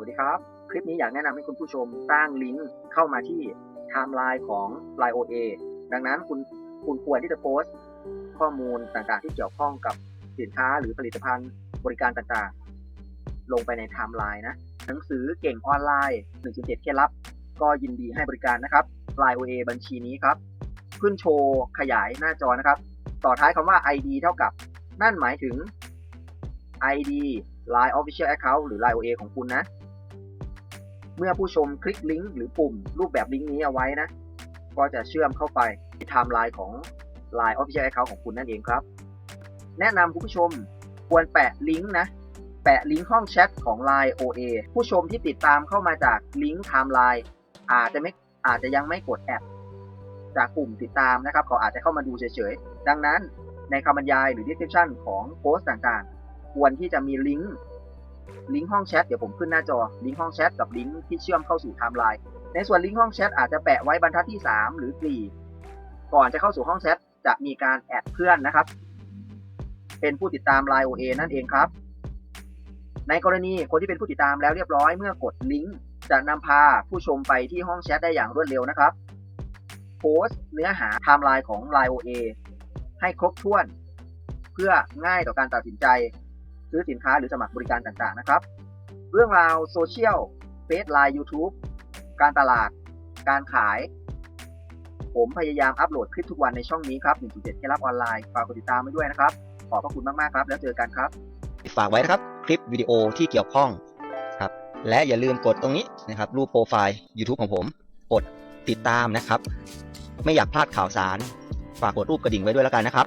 วัสดีครับ คลิปนี้อยากแนะนำให้คุณผู้ชมสร้างลิงก์เข้ามาที่ไทม์ไลน์ของ Line OA ดังนั้นคุณคุณควรที่จะโพสต์ ข้อมูลต่างๆ ที่เกี่ยวข้องกับสินค้าหรือผลิตภัณฑ์บริการต่างๆ ลงไปในไทม์ไลน์นะ หนังสือเก่งออนไลน์ 1.7 เคล็ดลับ ก็ยินดีให้บริการนะครับ Line OA บัญชีนี้ครับ ขึ้นโชว์ขยายหน้าจอนะครับ ต่อท้ายคำว่า ID เท่ากับ นั่นหมายถึง ID Line Official Account หรือ Line OA ของคุณนะ เมื่อผู้ชมคลิกลิงก์หรือปุ่มรูปแบบลิงก์นี้เอาไว้นะ ก็จะเชื่อมเข้าไปที่ไทม์ไลน์ของ Line Official Account ของคุณนั่นเองครับ แนะนำคุณผู้ชมควรแปะลิงก์นะ แปะลิงก์ห้องแชทของ Line OA ผู้ชมที่ติดตามเข้ามาจากลิงก์ไทม์ไลน์อาจจะไม่อาจจะยังไม่กดแอดจากปุ่มติดตามนะครับเขาอาจจะเข้ามาดูเฉยๆ ดังนั้นในคำบรรยายหรือ description ของโพสต์ต่างๆ ควรที่จะมีลิงก์ ลิงก์ห้องแชทเดี๋ยวผมขึ้นหน้าจอลิงก์ห้องแชทกับลิงก์ที่เชื่อมเข้าสู่ไทม์ไลน์ในส่วนลิงก์ห้องแชทอาจจะแปะไว้บรรทัดที่ 3 หรือ4ก่อนจะเข้าสู่ห้องแชทจะมีการแอดเพื่อนนะครับ เป็นผู้ติดตาม Line OA นั่นเองครับ ในกรณีคนที่เป็นผู้ติดตามแล้วเรียบร้อยเมื่อกดลิงก์จะนำพาผู้ชมไปที่ห้องแชทได้อย่างรวดเร็วนะครับ โพสต์เนื้อหาไทม์ไลน์ของ Line OA ให้ครบถ้วน เพื่อง่ายต่อการตัดสินใจ ซื้อสินค้าหรือสมัครบริการต่างๆนะครับ เรื่องราวโซเชียลเฟซไลน์ YouTube การตลาด การขาย ผมพยายามอัปโหลดคลิปทุกวันในช่องนี้ครับ 1.7 เคล็ดลับออนไลน์ ฝากกดติดตามไว้ด้วยนะครับ ขอบพระคุณมาก ๆ ครับ แล้วเจอกันครับ ฝากไว้นะครับคลิปวิดีโอที่เกี่ยวข้องครับ และอย่าลืมกดตรงนี้นะครับรูปโปรไฟล์ YouTube ของผม กดติดตามนะครับ ไม่อยากพลาดข่าวสาร ฝากกดรูปกระดิ่งไว้ด้วยแล้วกันนะครับ